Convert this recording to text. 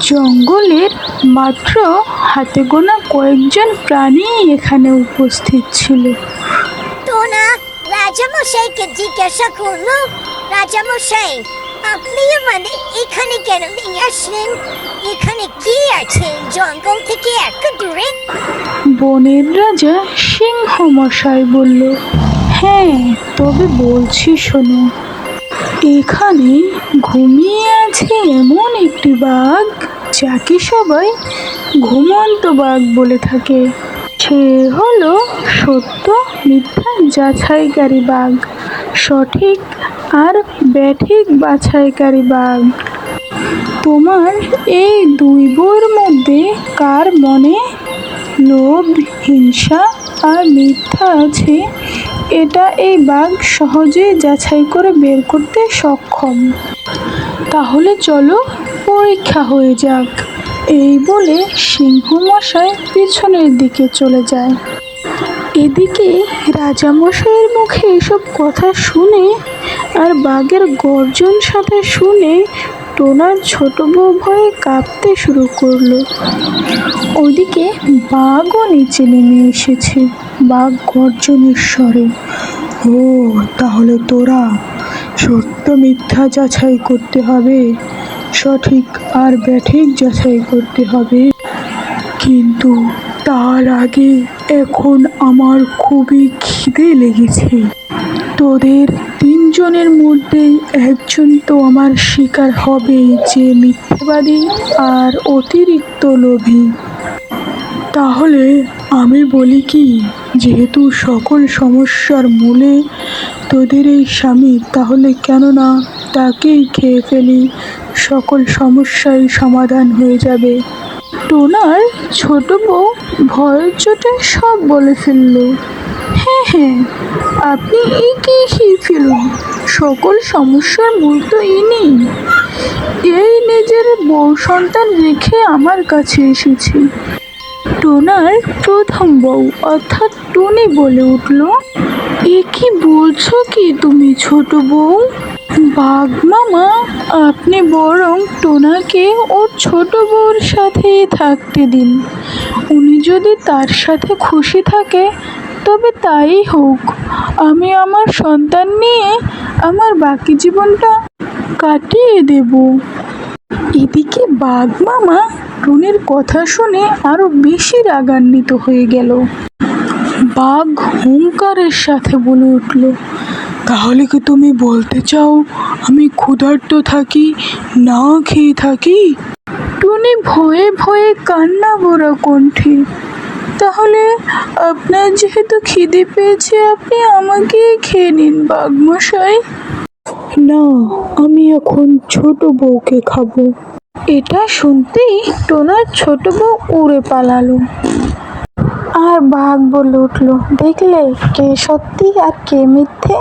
জঙ্গলের মাত্র হাতে গোনা কয়েকজন প্রাণী এখানে উপস্থিত ছিল। টোনা রাজামশাইকে জিজ্ঞাসা করল রাজামশাই আপনি মানে এখানে কেন নিয়ে আসলেন? এখানে কি আছে? জঙ্গল থেকে এত দূরে? বনের রাজা সিংহ মশাই বলল হ্যাঁ তবে বলছি শোনো এখানে ঘুমিয়ে আছে এমন একটি বাঘ, যাকে সবাই ঘুমন্ত বাঘ বলে থাকে। সে হলো সত্য মিথ্যা যাচাইকারী বাঘ, সঠিক আর ব্যাঠিক বাছাইকারী বাঘ। তোমার এই দুই বইয়ের মধ্যে কার মনে লোভ, হিংসা আর মিথ্যা আছে? এটা এই বাঘ সহজেই যাচাই করে বের করতে সক্ষম। তাহলে চলো পরীক্ষা হয়ে যাক। এই বলে সিংহ মশাই পিছনের দিকে চলে যায়। এদিকে রাজামশাইয়ের মুখে এসব কথা শুনে আর বাঘের গর্জন সাথে শুনে টোনার ছোট বউ ভয়ে কাঁপতে শুরু করল। ওদিকে বাঘও নিচে নেমে এসেছে। বাঘ গর্জনের স্বরে ও, তাহলে তোরা সত্য মিথ্যা যাচাই করতে হবে, সঠিক আর ব্যাঠিক যাচাই করতে হবে। কিন্তু তার আগে এখন আমার খুবই খিদে লেগেছে। তোদের তিনজনের মধ্যেই একজন তো আমার শিকার হবেই যে মিথ্যাবাদী আর অতিরিক্ত লোভী। তাহলে আমি বলি কি, যেহেতু সকল সমস্যার মূলে তোদের এই স্বামী, তাহলে কেন না তাকেই খেয়ে ফেলি, সকল সমস্যাই সমাধান হয়ে যাবে। টোনার ছোট বউ ভয়ের চোটে সব বলে ফেলল। হ্যাঁ হ্যাঁ আপনি কে খেয়ে ফেলুন, সকল সমস্যার মূল তো ইনি এই নিজের বউ সন্তান রেখে আমার কাছে এসেছে। টোনার প্রথম বউ, অর্থাৎ টুনি বলে উঠল, এ কি বলছো কি তুমি ছোট বউ? বাঘ মামা, আপনি বরং টোনাকে ওর ছোট বউর সাথেই থাকতে দিন। উনি যদি তার সাথে খুশি থাকে, তবে তাই হোক। আমি আমার সন্তান নিয়ে আমার বাকি জীবনটা কাটিয়ে দেবো। এদিকে বাঘ মামা টুনির কথা শুনে আরও বেশি রাগান্বিত হয়ে গেল। বাঘ হুঙ্কারের সাথে বলে উঠল, তাহলে কি তুমি বলতে চাও আমি ক্ষুধার্ত থাকি, না খেয়ে থাকি? টুনি ভয়ে ভয়ে কান্না ভরা কণ্ঠে, তাহলে আপনার যেহেতু খিদে পেয়েছে, আপনি আমাকে খেয়ে নিন বাঘমশাই। না, আমি এখন ছোট বউকে খাব। এটা শুনতেই টোনার ছোট বউ উড়ে পালালো। আর বাঘ বলে উঠল, দেখলে কে সত্যি আর কে মিথ্যে?